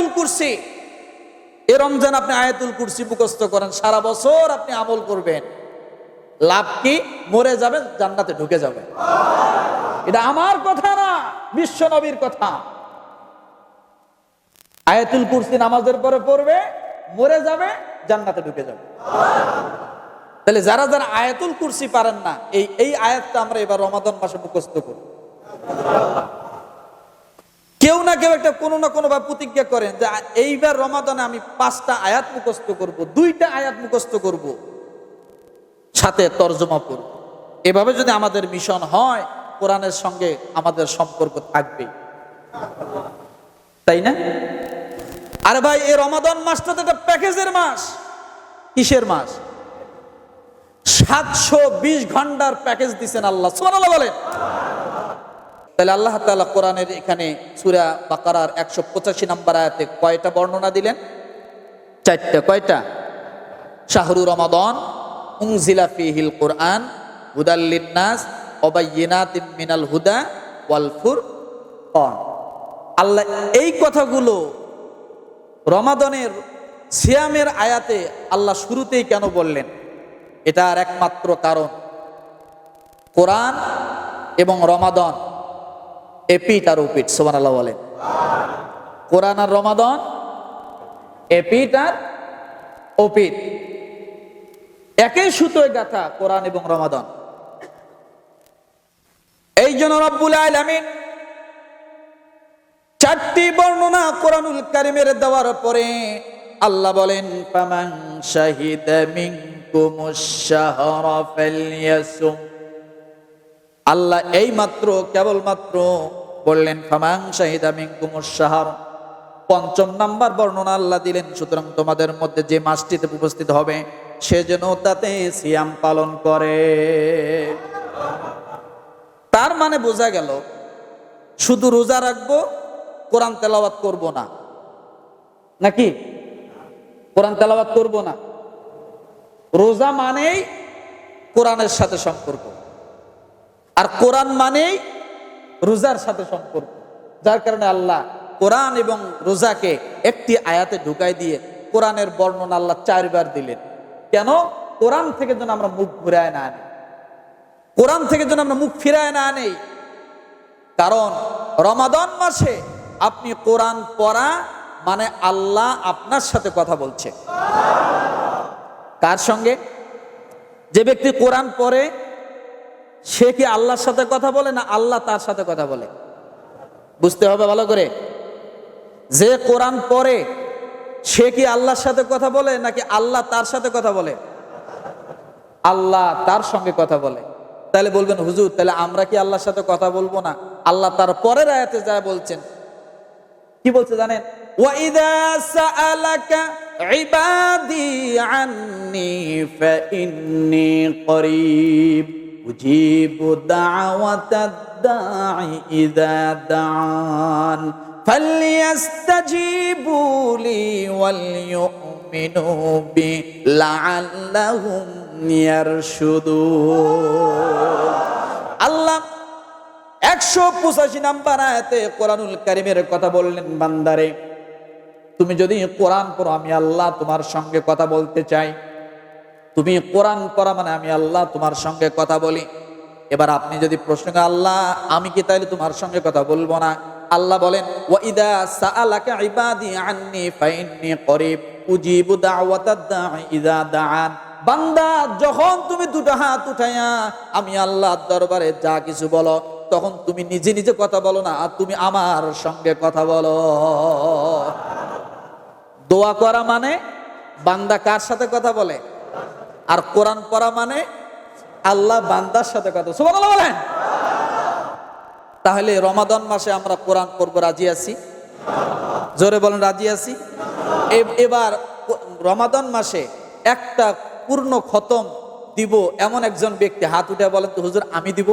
আয়াতুল কুরসি। এ রমজান আপনি আয়াতুল কুরসি মুখস্থ করেন, সারা বছর আপনি আমল করবেন। লাভ কি? মরে যাবেন, জান্নাতে ঢুকে যাবেন। এটা আমার কথা না, বিশ্ব নবীর কথা। আয়াতুল কুরসি নামাজের পরে পড়বে, মরে যাবে, জান্নাতে ঢুকে যাবে। তাহলে যারা যারা আয়াতুল কুরসি পারেন না, এই এই আয়াতটা আমরা এবার রমাদন মাসে মুখস্থ করি কেউ না কেউ একটা কোনো না কোনো ভাবে প্রতিজ্ঞা করেন যে এইবার রমাদানে আমি পাঁচটা আয়াত মুখস্থ করব, দুইটা আয়াত মুখস্থ করব। সাথে তর্জমা পড়ব। এভাবে যদি আমাদের মিশন হয়, কোরআনের সঙ্গে আমাদের সম্পর্ক থাকবে। তাই না? আরে ভাই, এই রমাদান মাসটা তো একটা প্যাকেজের মাস। কিসের মাস? সাতশো বিশ ঘণ্টার প্যাকেজ দিচ্ছেন আল্লাহ। সুবহানাল্লাহ বলেন। তাহলে আল্লাহ তালা কোরআনের এখানে সুরা বাকারার একশো পঁচাশি নাম্বার আয়াতে কয়টা বর্ণনা দিলেন? চারটা, কয়টা? শাহরু রমাদন উনজিলা ফিহিল কোরআন হুদাল্লিন নাস অবাইয়িনাতিন মিনাল হুদা ওয়ালফুর আল্লাহ এই কথাগুলো রমাদনের সিয়ামের আয়াতে আল্লাহ শুরুতেই কেন বললেন? এটার একমাত্র কারণ কোরআন এবং রমাদন এপিট আর ওপিট সোমান আল্লাহ বলেন। কোরআন আর রমাদন এপিট আর ওপিট একই সুতোয় গাথা কোরআন এবং রমাদন। এই জন্য রব্বুল আলামিন চারটি বর্ণনা কোরআনুল কারিমের দেওয়ার পরে আল্লাহ বলেন, ফামান শাহিদ মিনকুমুশ শাহরা ফালইয়াসুম আল্লাহ এই মাত্র কেবলমাত্র বললেন, ফামান শাহিদা মিনকুমুশ শাহর। পঞ্চম নাম্বার বর্ণনা আল্লাহ দিলেন, সুতরাং তোমাদের মধ্যে যে মাসটিতে উপস্থিত হবে, সে যেন তাতে সিয়াম পালন করে। তার মানে বোঝা গেল, শুধু রোজা রাখব, কোরআন তেলাওয়াত করব না। নাকি? কোরআন তেলাওয়াত করব না। রোজা মানেই কোরআনের সাথে সম্পর্ক। আর কোরআন মানেই রোজার সাথে সম্পর্ক। যার কারণে আল্লাহ কোরআন এবং রোজাকে একটি আয়াতে ঢুকাই দিয়ে কোরআনের বর্ণনা আল্লাহ চারবার দিলেন। কেন? কোরআন থেকে যেন আমরা মুখ ঘুরায় না আনি। কোরআন থেকে যেন আমরা মুখ ফিরায় না নেই কারণ রমাদন মাসে আপনি কোরআন পড়া মানে আল্লাহ আপনার সাথে কথা বলছে। কার সঙ্গে? যে ব্যক্তি কোরআন পড়ে সে কি আল্লাহর সাথে কথা বলে না আল্লাহ তার সাথে কথা বলে বুঝতে হবে ভালো করে যে কোরআন পড়ে সে কি আল্লাহর সাথে কথা বলে নাকি আল্লাহ তার সাথে কথা বলে আল্লাহ তার সঙ্গে কথা বলে তাহলে বলবেন হুজুর তাহলে আমরা কি আল্লাহর সাথে কথা বলবো না আল্লাহ তার পরের আয়াতে যা বলছেন কি বলছে জানেন وَإِذَا سَأَلَكَ عِبَادِي عَنِّي فَإِنِّي قَرِيبٌ أُجِيبُ دَعْوَةَ الدَّاعِ إِذَا دَعَانِ فَلْيَسْتَجِيبُوا لِي وَلْيُؤْمِنُوا بِي لَعَلَّهُمْ يَرْشُدُونَ আল্লাহ একশো পঁচাশি নাম্বার আয়াতে কোরআনুল কারিমের কথা বললেন বান্দারে তুমি যদি কোরআন পড়ো আমি আল্লাহ তোমার সঙ্গে কথা বলতে চাই তুমি কোরআন করা মানে আমি আল্লাহ তোমার সঙ্গে কথা বলি। এবার আপনি যদি প্রশ্ন আল্লাহ, আমি কি তাইলে তোমার সঙ্গে কথা বলব না? আল্লাহ বলেন, ওয়াইদা সাআলাকা বান্দা, যখন তুমি দুটো হাত উঠাইয়া, আমি আল্লাহর দরবারে যা কিছু বলো, তখন তুমি নিজে নিজে কথা বলো না, আর তুমি আমার সঙ্গে কথা বলো। দোয়া করা মানে বান্দা কার সাথে কথা বলে? আর কোরআন পড়া মানে আল্লাহ বান্দার সাথে কথা সুবহানাল্লাহ বলেন। তাহলে রমাদান মাসে আমরা কোরআন পড়ব, রাজি আছি? জোরে বলেন, রাজি আছি? এবার রমাদান মাসে একটা পূর্ণ খতম দিব এমন একজন ব্যক্তি, হাত উঠে বলেন তো, হুজুর, আমি দিব?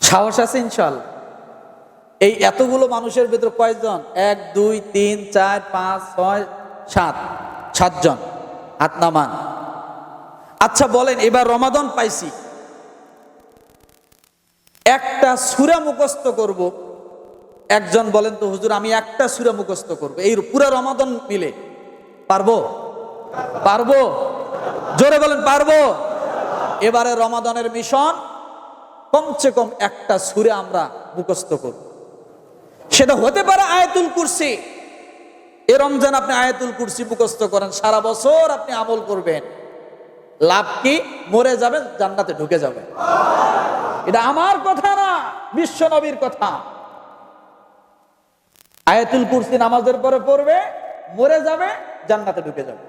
সাহস আছে ইনশাল এই এতগুলো মানুষের ভিতর কয়জন? এক, দুই, তিন, চার, পাঁচ, ছয়, সাত, সাতজন। হাত নামান আচ্ছা বলেন, এবার রমাদন পাইছি। একটা সুরা মুখস্থ করব। একজন বলেন তো, হুজুর, আমি একটা সুরা মুখস্থ করব। এই পুরো রমাদন মিলে। পারব? পারব? জোরে বলেন, পারব? এবারে রমাদনের মিশন, কমসে কম একটা সুরে আমরা মুখস্থ করব। সেটা হতে পারে আয়াতুল কুরসি। এ রমজান আপনি আয়াতুল কুরসি মুখস্থ করেন, সারা বছর আপনি আমল করবেন। লাভ কি? মরে যাবেন, জান্নাতে ঢুকে যাবেন। এটা আমার কথা না, বিশ্ব নবীর কথা। আয়াতুল কুরসি নামাজের পরে পড়বে, মরে যাবে, জান্নাতে ঢুকে যাবে।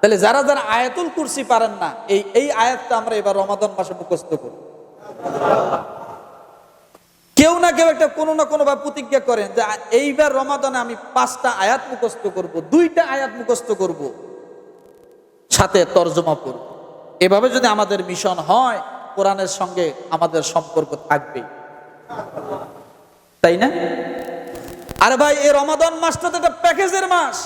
তাহলে যারা যারা আয়াতুল কুরসি পারেন না, এই এই আয়াতটা আমরা এবার রমাদান মাসে মুখস্থ করব। কেউ না কেউ একটা কোনো না কোনো ভাবে প্রতিজ্ঞা করেন যে এইবার রমাদানে আমি পাঁচটা আয়াত মুখস্থ করব, দুইটা আয়াত মুখস্থ করব, সাথে তর্জমা করব। এভাবে যদি আমাদের মিশন হয়, কোরআনের সঙ্গে আমাদের সম্পর্ক থাকবে। তাই না? আরে ভাই, এই রমাদান মাসটা তো একটা প্যাকেজের মাস।